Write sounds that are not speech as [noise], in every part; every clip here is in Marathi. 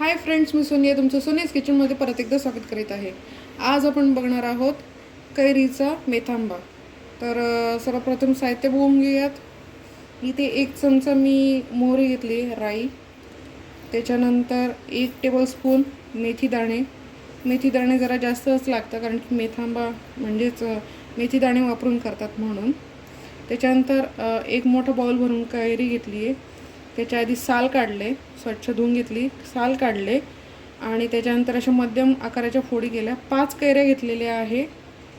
हाय फ्रेंड्स मी सोनिया तुमचं सोनियाज किचनमध्ये परत एकदा स्वागत करीत आहे. आज आपण बघणार आहोत कैरीचा मेथांबा. तर सर्वप्रथम साहित्य बघून घेऊयात. इथे एक चमचा मी मोहरी घेतली राई. त्याच्यानंतर एक टेबलस्पून मेथी दाणे. मेथी दाणे जरा जास्तच लागतं कारण की मेथांबा म्हणजेच मेथी दाणे वापरून करतात म्हणून. त्याच्यानंतर एक मोठा बाउल भरून कैरी घेतली आहे त्याच्या आधी साल काढले स्वच्छ धुवून घेतली साल काढले आणि त्याच्यानंतर अशा मध्यम आकाराच्या फोडी केल्या. पाच कैऱ्या घेतलेल्या आहे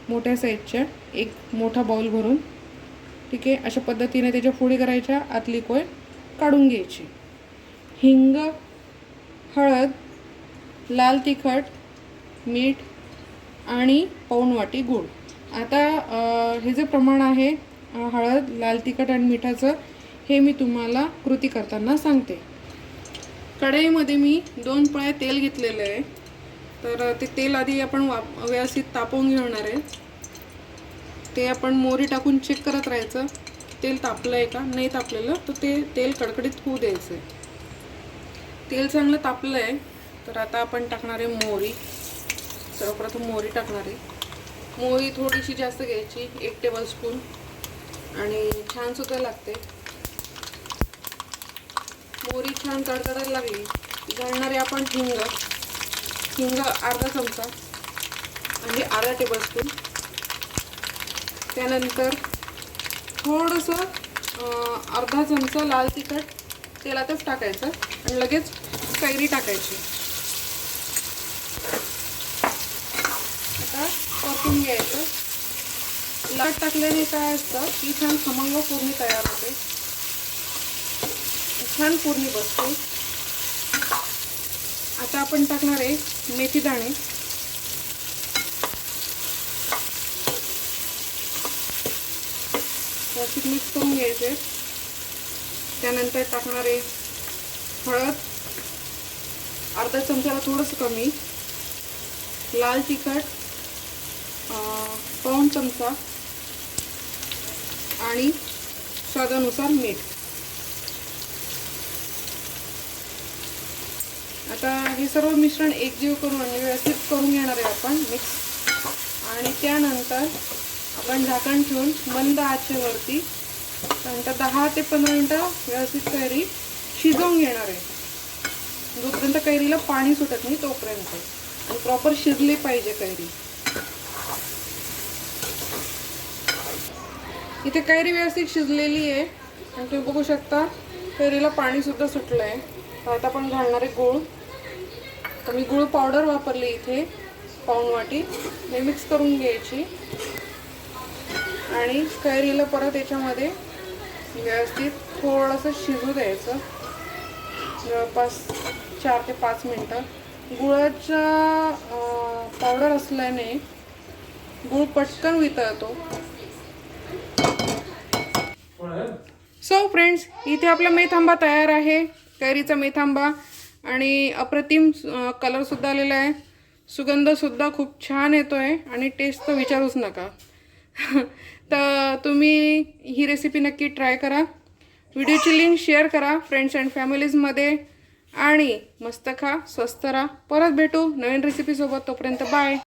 मोठ्या साईजच्या एक मोठा बाउल भरून. ठीक आहे? अशा पद्धतीने त्याच्या फोडी करायच्या. आतली कोय काढून घ्यायची. हिंग हळद लाल तिखट मीठ आणि पाऊण वाटी गूळ. आता हे जे प्रमाण आहे हळद लाल तिखट आणि मिठाचं हे मी तुम्हाला कृती करताना सांगते. कढईमध्ये मी दोन पळे तेल घेतलेलं आहे. तर ते तेल आधी आपण वाप व्यवस्थित तापवून घेणार आहे. ते आपण मोरी टाकून चेक करत राहायचं. तेल तापलं आहे का? नाही तापलेलं तर ते तेल कडकडीत होऊ द्यायचं आहे. तेल चांगलं तापलं आहे. तर आता आपण टाकणार आहे मोहरी. सर्वप्रथम मोहरी टाकणार आहे. मोहरी थोडीशी जास्त घ्यायची एक टेबलस्पून आणि छान सुद्धा लागते. छान तडतडायला लागली. जळणारे आपण हिंग हिंग अर्धा चमचा आणि अर्धा टेबलस्पून त्यानंतर थोडंसं अर्धा चमचा लाल तिखट तेलातच टाकायचं आणि लगेच कैरी टाकायची. आता परतून घ्यायचं. लाट टाकल्याने काय असतं की छान खमंग फोडणी तयार होते. छान फोडणी बसते. आता आपण टाकणार आहे मेथी दाणे. व्यवस्थित मिक्स करून घ्यायचे. त्यानंतर टाकणार आहे हळद. अर्धा चमच्याला थोडंसं कमी. लाल तिखट पाऊन पाऊण चमचा. आणि स्वादानुसार मीठ. आता हे सर्व मिश्रण एकजीव करून म्हणजे व्यवस्थित करून घेणार आहे आपण मिक्स आणि त्यानंतर आपण झाकण ठेवून मंद आचेवरती नंतर दहा ते पंधरा मिनटं व्यवस्थित कैरी शिजवून घेणार आहे. जोपर्यंत कैरीला पाणी सुटत नाही तोपर्यंत. आणि प्रॉपर शिजली पाहिजे कैरी. इथे कैरी व्यवस्थित शिजलेली आहे. आणि तुम्ही बघू शकता कैरीला पाणीसुद्धा सुटलं आहे आता आपण घालणार आहे गूळ. तर मी गुळ पावडर वापरली इथे पाऊण वाटी. हे मिक्स करून घ्यायची. आणि कैरीला परत याच्यामध्ये व्यवस्थित थोडंसं शिजू द्यायचं. जवळपास चार ते पाच मिनटं. गुळाचा पावडर असल्याने गुळ पटकन वितळतो. सो फ्रेंड्स इथे आपला मेथांबा तयार आहे. कैरीचा मेथांबा. आणि अप्रतिम कलरसुद्धा आलेला आहे. सुगंधसुद्धा खूप छान येतो आहे आणि टेस्ट तर विचारूच नका. [laughs] तर तुम्ही ही रेसिपी नक्की ट्राय करा. व्हिडिओची लिंक शेअर करा फ्रेंड्स अँड फॅमिलीजमध्ये आणि मस्त खा स्वस्त राहा. परत भेटू नवीन रेसिपीसोबत तोपर्यंत बाय